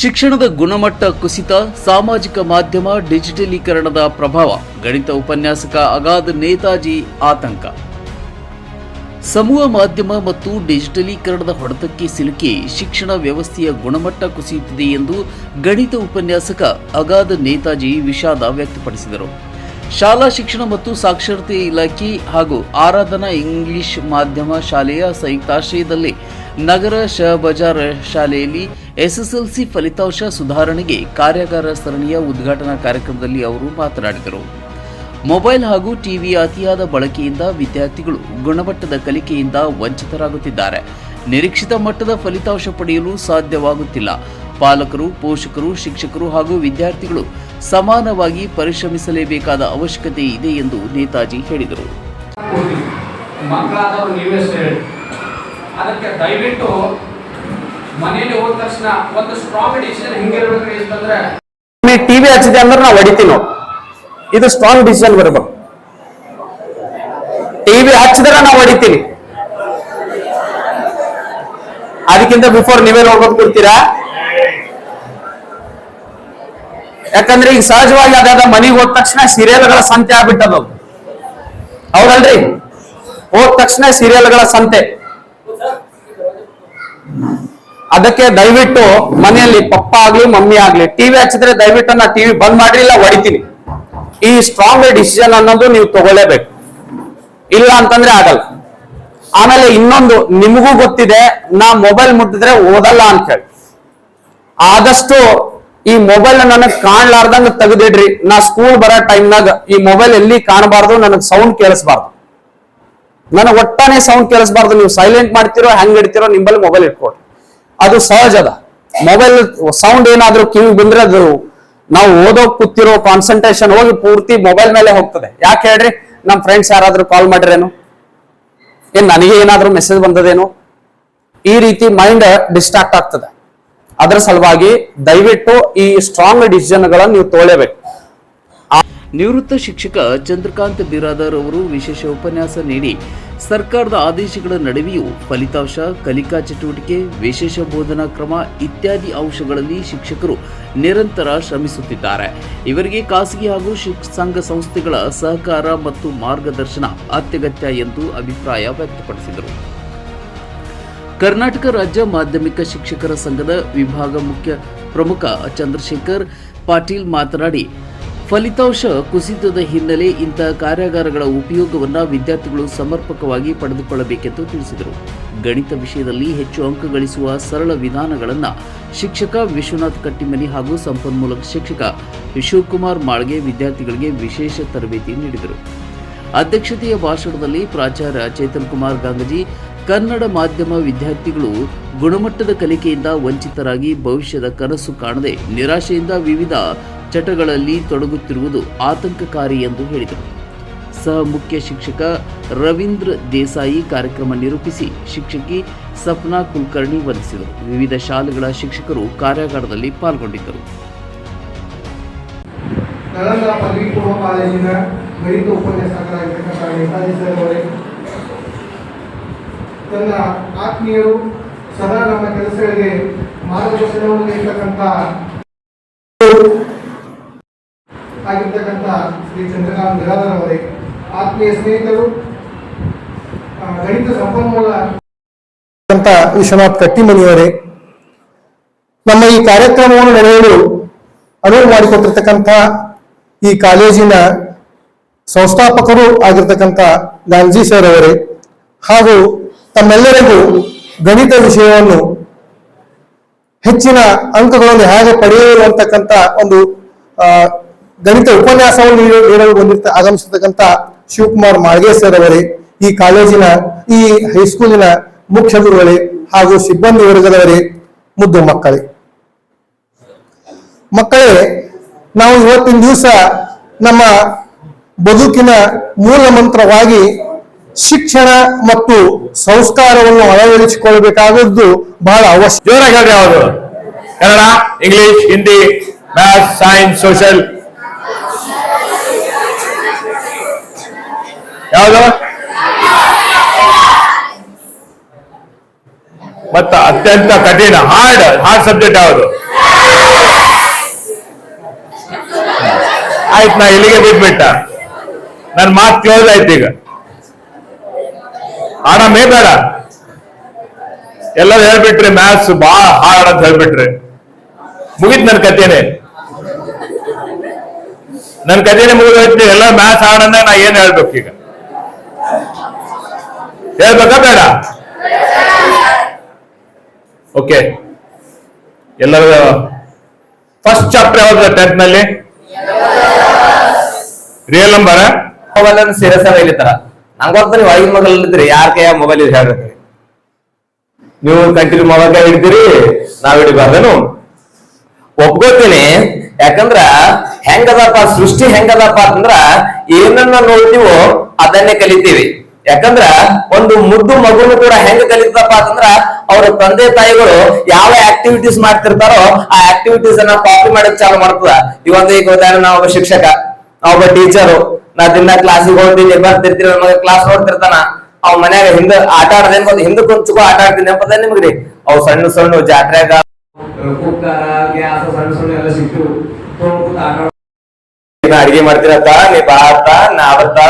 ಶಿಕ್ಷಣದ ಗುಣಮಟ್ಟ ಕುಸಿತ, ಸಾಮಾಜಿಕ ಮಾಧ್ಯಮ, ಡಿಜಿಟಲೀಕರಣದ ಪ್ರಭಾವ, ಗಣಿತ ಉಪನ್ಯಾಸಕ ಅಗಾಧ ನೇತಾಜಿ ಆತಂಕ. ಸಮೂಹ ಮಾಧ್ಯಮ ಮತ್ತು ಡಿಜಿಟಲೀಕರಣದ ಹೊಡೆತಕ್ಕೆ ಸಿಲುಕಿ ಶಿಕ್ಷಣ ವ್ಯವಸ್ಥೆಯ ಗುಣಮಟ್ಟ ಕುಸಿಯುತ್ತಿದೆ ಎಂದು ಗಣಿತ ಉಪನ್ಯಾಸಕ ಅಗಾಧ ನೇತಾಜಿ ವಿಷಾದ ವ್ಯಕ್ತಪಡಿಸಿದರು. ಶಾಲಾ ಶಿಕ್ಷಣ ಮತ್ತು ಸಾಕ್ಷರತೆ ಇಲಾಖೆ ಹಾಗೂ ಆರಾಧನಾ ಇಂಗ್ಲಿಷ್ ಮಾಧ್ಯಮ ಶಾಲೆಯ ಸಂಯುಕ್ತಾಶ್ರಯದಲ್ಲಿ ನಗರ ಶಹಬಜಾರ್ ಬಜಾರ್ ಶಾಲೆಯಲ್ಲಿ ಎಸ್ಎಸ್ಎಲ್ಸಿ ಫಲಿತಾಂಶ ಸುಧಾರಣೆಗೆ ಕಾರ್ಯಾಗಾರ ಸರಣಿಯ ಉದ್ಘಾಟನಾ ಕಾರ್ಯಕ್ರಮದಲ್ಲಿ ಅವರು ಮಾತನಾಡಿದರು. ಮೊಬೈಲ್ ಹಾಗೂ ಟಿವಿ ಅತಿಯಾದ ಬಳಕೆಯಿಂದ ವಿದ್ಯಾರ್ಥಿಗಳು ಗುಣಮಟ್ಟದ ಕಲಿಕೆಯಿಂದ ವಂಚಿತರಾಗುತ್ತಿದ್ದಾರೆ. ನಿರೀಕ್ಷಿತ ಮಟ್ಟದ ಫಲಿತಾಂಶ ಪಡೆಯಲು ಸಾಧ್ಯವಾಗುತ್ತಿಲ್ಲ. ಪಾಲಕರು, ಪೋಷಕರು, ಶಿಕ್ಷಕರು ಹಾಗೂ ವಿದ್ಯಾರ್ಥಿಗಳು ಸಮಾನವಾಗಿ ಪರಿಶ್ರಮಿಸಲೇಬೇಕಾದ ಅವಶ್ಯಕತೆ ಇದೆ ಎಂದು ನೇತಾಜಿ ಹೇಳಿದರು. ಅದಕ್ಕೆ ದಯವಿಟ್ಟು ಮನೆಯಲ್ಲಿ ಹೋದ ತಕ್ಷಣ ಒಂದು ಸ್ಟ್ರಾಂಗ್ ಡಿಸಿಷನ್ ಹೆಂಗಿರ್ಬೇಕು ಅಂತಂದ್ರೆ ಟಿವಿ ಹಚ್ಚಿದೆ ಅಂದ್ರೆ ನಾವು ಹೊಡಿತೀವಿ ನಾವು. ಇದು ಸ್ಟ್ರಾಂಗ್ ಡಿಸಿಷನ್ ಬರ್ಬೇಕು. ಟಿವಿ ಹಚ್ಚಿದ್ರೆ ನಾವು ಹೊಡಿತೀವಿ. ಅದಕ್ಕಿಂತ ಬಿಫೋರ್ ನೀವೇ ನೋಡ್ಕೊಂಡು ಕೊಡ್ತೀರಾ ಯಾಕಂದ್ರೆ ಈಗ ಸಹಜವಾಗಿ ಅದಾದ ಮನೆಗೆ ಹೋದ ತಕ್ಷಣ ಸೀರಿಯಲ್ಗಳ ಸಂತೆ ಆಗ್ಬಿಟ್ಟದ ಹೌದಲ್ರಿ? ಹೋದ ತಕ್ಷಣ ಸೀರಿಯಲ್ಗಳ ಸಂತೆ. ಅದಕ್ಕೆ ದಯವಿಟ್ಟು ಮನೆಯಲ್ಲಿ ಪಪ್ಪ ಆಗ್ಲಿ, ಮಮ್ಮಿ ಆಗ್ಲಿ ಟಿವಿ ಹಚ್ಚಿದ್ರೆ ದಯವಿಟ್ಟು ನಾ ಟಿವಿ ಬಂದ್ ಮಾಡ್ರಿ, ಇಲ್ಲ ಹೊಡಿತೀನಿ. ಈ ಸ್ಟ್ರಾಂಗ್ ಡಿಸಿಷನ್ ಅನ್ನೋದು ನೀವು ತಗೊಳ್ಳೇಬೇಕು. ಇಲ್ಲ ಅಂತಂದ್ರೆ ಆಗಲ್ಲ. ಆಮೇಲೆ ಇನ್ನೊಂದು ನಿಮಗೂ ಗೊತ್ತಿದೆ, ನಾ ಮೊಬೈಲ್ ಮುಟ್ಟಿದ್ರೆ ಓದಲ್ಲ ಅಂತ ಹೇಳಿ. ಆದಷ್ಟು ಈ ಮೊಬೈಲ್ ನನಗೆ ಕಾಣ್ಲಾರ್ದಂಗ ತೆಗೆದಿಡ್ರಿ. ನಾ ಸ್ಕೂಲ್ ಬರೋ ಟೈಮ್ನಾಗ ಈ ಮೊಬೈಲ್ ಎಲ್ಲಿ ಕಾಣಬಾರ್ದು, ನನಗ್ ಸೌಂಡ್ ಕೇಳಿಸ್ಬಾರ್ದು. ನನಗೆ ಒಟ್ಟಾನೆ ಸೌಂಡ್ ಕೇಳಿಸ್ಬಾರ್ದು. ನೀವು ಸೈಲೆಂಟ್ ಮಾಡ್ತಿರೋ ಹೆಂಗ್ ಇಡ್ತಿರೋ ನಿಂಬಲ್ಲಿ ಮೊಬೈಲ್ ಇಟ್ಕೊಡ್ರಿ ಅದು ಸಹಜ ಅದ. ಮೊಬೈಲ್ ಸೌಂಡ್ ಏನಾದ್ರೂ ಕಿವಿ ಬಂದ್ರೆ ಅದು ನಾವು ಓದೋಕ್ ಕೂತಿರೋ ಕಾನ್ಸಂಟ್ರೇಷನ್ ಹೋಗಿ ಪೂರ್ತಿ ಮೊಬೈಲ್ ಮೇಲೆ ಹೋಗ್ತದೆ. ಯಾಕೆ ಹೇಳ್ರಿ? ನಮ್ ಫ್ರೆಂಡ್ಸ್ ಯಾರಾದ್ರೂ ಕಾಲ್ ಮಾಡ್ರೇನು? ಏನ್ ನನಗೆ ಏನಾದ್ರೂ ಮೆಸೇಜ್ ಬಂದದೇನು? ಈ ರೀತಿ ಮೈಂಡ್ ಡಿಸ್ಟ್ರಾಕ್ಟ್ ಆಗ್ತದೆ. ಅದರ ಸಲುವಾಗಿ ದಯವಿಟ್ಟು ಈ ಸ್ಟ್ರಾಂಗ್ ಡಿಸಿಷನ್ಗಳನ್ನು ನೀವು ತಗೊಳ್ಳೇಬೇಕು ನಿವೃತ್ತ ಶಿಕ್ಷಕ ಚಂದ್ರಕಾಂತ್ ಬಿರಾದರ್ ಅವರು ವಿಶೇಷ ಉಪನ್ಯಾಸ ನೀಡಿ ಸರ್ಕಾರದ ಆದೇಶಗಳ ನಡುವೆಯೂ ಫಲಿತಾಂಶ, ಕಲಿಕಾ ಚಟುವಟಿಕೆ, ವಿಶೇಷ ಬೋಧನಾ ಕ್ರಮ ಇತ್ಯಾದಿ ಅಂಶಗಳಲ್ಲಿ ಶಿಕ್ಷಕರು ನಿರಂತರ ಶ್ರಮಿಸುತ್ತಿದ್ದಾರೆ. ಇವರಿಗೆ ಖಾಸಗಿ ಹಾಗೂ ಸಂಘ ಸಂಸ್ಥೆಗಳ ಸಹಕಾರ ಮತ್ತು ಮಾರ್ಗದರ್ಶನ ಅತ್ಯಗತ್ಯ ಎಂದು ಅಭಿಪ್ರಾಯ ವ್ಯಕ್ತಪಡಿಸಿದರು. ಕರ್ನಾಟಕ ರಾಜ್ಯ ಮಾಧ್ಯಮಿಕ ಶಿಕ್ಷಕರ ಸಂಘದ ವಿಭಾಗ ಮುಖ್ಯ ಪ್ರಮುಖ ಚಂದ್ರಶೇಖರ್ ಪಾಟೀಲ್ ಮಾತನಾಡಿ ಫಲಿತಾಂಶ ಕುಸಿತದ ಹಿನ್ನೆಲೆ ಇಂತಹ ಕಾರ್ಯಾಗಾರಗಳ ಉಪಯೋಗವನ್ನು ವಿದ್ಯಾರ್ಥಿಗಳು ಸಮರ್ಪಕವಾಗಿ ಪಡೆದುಕೊಳ್ಳಬೇಕೆಂದು ತಿಳಿಸಿದರು. ಗಣಿತ ವಿಷಯದಲ್ಲಿ ಹೆಚ್ಚು ಅಂಕ ಗಳಿಸುವ ಸರಳ ವಿಧಾನಗಳನ್ನು ಶಿಕ್ಷಕ ವಿಶ್ವನಾಥ್ ಕಟ್ಟಿಮನಿ ಹಾಗೂ ಸಂಪನ್ಮೂಲ ಶಿಕ್ಷಕ ಶಿವಕುಮಾರ್ ಮಾಳ್ಗೆ ವಿದ್ಯಾರ್ಥಿಗಳಿಗೆ ವಿಶೇಷ ತರಬೇತಿ ನೀಡಿದರು. ಅಧ್ಯಕ್ಷತೆಯ ಭಾಷಣದಲ್ಲಿ ಪ್ರಾಚಾರ್ಯ ಚೇತನ್ ಕುಮಾರ್ ಗಾಂಗಜಿ, ಕನ್ನಡ ಮಾಧ್ಯಮ ವಿದ್ಯಾರ್ಥಿಗಳು ಗುಣಮಟ್ಟದ ಕಲಿಕೆಯಿಂದ ವಂಚಿತರಾಗಿ ಭವಿಷ್ಯದ ಕನಸು ಕಾಣದೆ ನಿರಾಶೆಯಿಂದ ವಿವಿಧ ಚಟಗಳಲ್ಲಿ ತೊಡಗುತ್ತಿರುವುದು ಆತಂಕಕಾರಿ ಎಂದು ಹೇಳಿದರು. ಸಹ ಮುಖ್ಯ ಶಿಕ್ಷಕ ರವೀಂದ್ರ ದೇಸಾಯಿ ಕಾರ್ಯಕ್ರಮ ನಿರೂಪಿಸಿ ಶಿಕ್ಷಕಿ ಸಪ್ನಾ ಕುಲಕರ್ಣಿ ವಂದಿಸಿದರು. ವಿವಿಧ ಶಾಲೆಗಳ ಶಿಕ್ಷಕರು ಕಾರ್ಯಾಗಾರದಲ್ಲಿ ಪಾಲ್ಗೊಂಡಿದ್ದರು. ತನ್ನ ಆತ್ಮೀಯರು ಸದಾ ನಮ್ಮ ಕೆಲಸಗಳಿಗೆ ಮಾರ್ಗದರ್ಶನವನ್ನು ನೀಡತಕ್ಕಂಥ ಆಗಿರ್ತಕ್ಕಂಥ ಶ್ರೀ ಚಂದ್ರಕಾಂತ್ ನಿರಾಧರ್ ಅವರೇ. ಆತ್ಮೀಯ ಸ್ನೇಹಿತರು ಗಣಿತ ಸಂಪನ್ಮೂಲ ವಿಶ್ವನಾಥ್ ಕಟ್ಟಿಮನಿಯವರೇ, ನಮ್ಮ ಈ ಕಾರ್ಯಕ್ರಮವನ್ನು ನಡೆಯಲು ಅನುವು ಮಾಡಿಕೊಟ್ಟಿರ್ತಕ್ಕಂಥ ಈ ಕಾಲೇಜಿನ ಸಂಸ್ಥಾಪಕರು ಆಗಿರ್ತಕ್ಕಂಥ ಗಾಂಧಿ ಸರ್ ಅವರೇ, ಹಾಗೂ ತಮ್ಮೆಲ್ಲರಿಗೂ ಗಣಿತ ವಿಷಯವನ್ನು ಹೆಚ್ಚಿನ ಅಂಕಗಳನ್ನು ಹೇಗೆ ಪಡೆಯಲು ಅಂತಕ್ಕಂಥ ಒಂದು ಗಣಿತ ಉಪನ್ಯಾಸವನ್ನು ನೀಡ- ನೀಡಲು ಬಂದಿರ್ತ ಆಗಮಿಸಿರ್ತಕ್ಕಂಥ ಶಿವಕುಮಾರ್ ಮಾಳ್ಗೆ ಅವರೇ, ಈ ಕಾಲೇಜಿನ, ಈ ಹೈಸ್ಕೂಲಿನ ಮುಖ್ಯ ಗುರುಗಳೇ ಹಾಗೂ ಸಿಬ್ಬಂದಿ ವರ್ಗದವರೇ, ಮುದ್ದು ಮಕ್ಕಳೇ. ಮಕ್ಕಳೇ, ನಾವು ಇವತ್ತಿನ ದಿವಸ ನಮ್ಮ ಬದುಕಿನ ಮೂಲ ಮಂತ್ರವಾಗಿ ಶಿಕ್ಷಣ ಮತ್ತು ಸಂಸ್ಕಾರವನ್ನು ಅಳವಡಿಸಿಕೊಳ್ಳಬೇಕಾದದ್ದು ಬಹಳ ಅವಶ್ಯ. ಜೋರಾಗಿ Kannada, English, Hindi math science, social. ಯಾವ್ದು? ಮತ್ತೆ ಅತ್ಯಂತ ಕಠಿಣ ಹಾರ್ಡ್ ಹಾರ್ಡ್ ಸಬ್ಜೆಕ್ಟ್ ಯಾವುದು? ಆಯ್ತು, ನಾ ಇಲ್ಲಿಗೆ ಬಿಟ್ಬಿಟ್ಟ. ನನ್ನ ಮಾತು ಕ್ಲೋಸ್ ಆಯ್ತು ಈಗ. ಆರಾಮೇ ಬೇಡ ಎಲ್ಲರೂ ಹೇಳ್ಬಿಟ್ರಿ ಮ್ಯಾಥ್ಸ್ ಬಹಳ ಹಾರ್ಡ್ ಅಂತ ಹೇಳ್ಬಿಟ್ರಿ. ಮುಗಿತ್ ನನ್ನ ಕಥೆನೆ. ನನ್ನ ಕಥೆನೆ ಮುಗಿದೋಯ್ತು ಎಲ್ಲ ಮ್ಯಾಥ್ಸ್ ಹಾರ್ಡ್ ಅಂದ್ರೆ ನಾ ಏನ್ ಹೇಳ್ಬೇಕು ಈಗ? ಹೇಳ್ಬೇಕಾ ಬೇಡ? ಓಕೆ ಎಲ್ಲರೂ ಫಸ್ಟ್ ಚಾಪ್ಟರ್ ಯಾವ್ದು ಟೆಂತ್ನಲ್ಲಿ? ರಿಯಲ್ ನಂಬರ್ ಮೊಬೈಲ್ ಸೀರಿಯಸ್ ಆಗಿ ಇಲ್ಲಿತ್ತಾರ ನಂಗೆ ಗೊತ್ತ ನೀವು ಐದು ಮೊಬೈಲ್ ಇದ್ರಿ ಯಾರ ಕೈಯ ಮೊಬೈಲ್ ಇದೆ ಹೇಳ್ಬೇಕು ನೀವು ಕಂಟಿನ್ಯೂ ಮೊಬೈಲ್ ಕೈ ಹಿಡ್ತೀರಿ ನಾವ್ ಹಿಡಿಬಾರ್ದೇನು ಒಪ್ಕೋತೀನಿ. ಯಾಕಂದ್ರ ಹೆಂಗದಪ್ಪ, ಸೃಷ್ಟಿ ಹೆಂಗದಪ್ಪ ಅಂತಂದ್ರ ಏನನ್ನ ನೋಡ್ತೀವೋ ಅದನ್ನೇ ಕಲಿತೀವಿ. ಯಾಕಂದ್ರ ಒಂದು ಮುದ್ದು ಮಗುನು ಕೂಡ ಹೆಂಗ ಕಲಿತಪ್ಪ ಅಂತಂದ್ರ ಅವ್ರ ತಂದೆ ತಾಯಿಗಳು ಯಾವ ಆಕ್ಟಿವಿಟೀಸ್ ಮಾಡ್ತಿರ್ತಾರೋ ಆ ಆಕ್ಟಿವಿಟೀಸ್ ಅನ್ನ ಕಾಪಿ ಮಾಡಕ್ ಚಾಲು ಮಾಡ್ತದ. ಇವಾಗ ಈಗ ಉದಾಹರಣೆ ನಾ ಒಬ್ಬ ಶಿಕ್ಷಕ ಒಬ್ಬ ಟೀಚರು ನಾ ದಿನ ಕ್ಲಾಸಿಗೆ ಹೋಗ್ತೀನಿ ಬರ್ತಿರ್ತೀನಿ ನನ್ನ ಮಗ ಕ್ಲಾಸ್ ನೋಡ್ತಿರ್ತಾನ ಅವ್ ಮನ್ಯಾಗ ಹಿಂದ ಆಟ ಆಡದೇನ್ ಗೊತ್ತ ಹಿಂದಕ್ಕೆ ಕುಂಚ್ಕೊ ಆಟ ಆಡ್ತೀನಿ ಅಂತ ನಿಮ್ಗ್ರಿ ಅವ್ ಸಣ್ಣ ಸಣ್ಣ ಜಾತ್ರೆಗ ಅಡಿಗೆ ಮಾಡ್ತಿರತ್ತ ನೀ ಬಾ ಅತ್ತ ನಾ ಬರ್ತಾ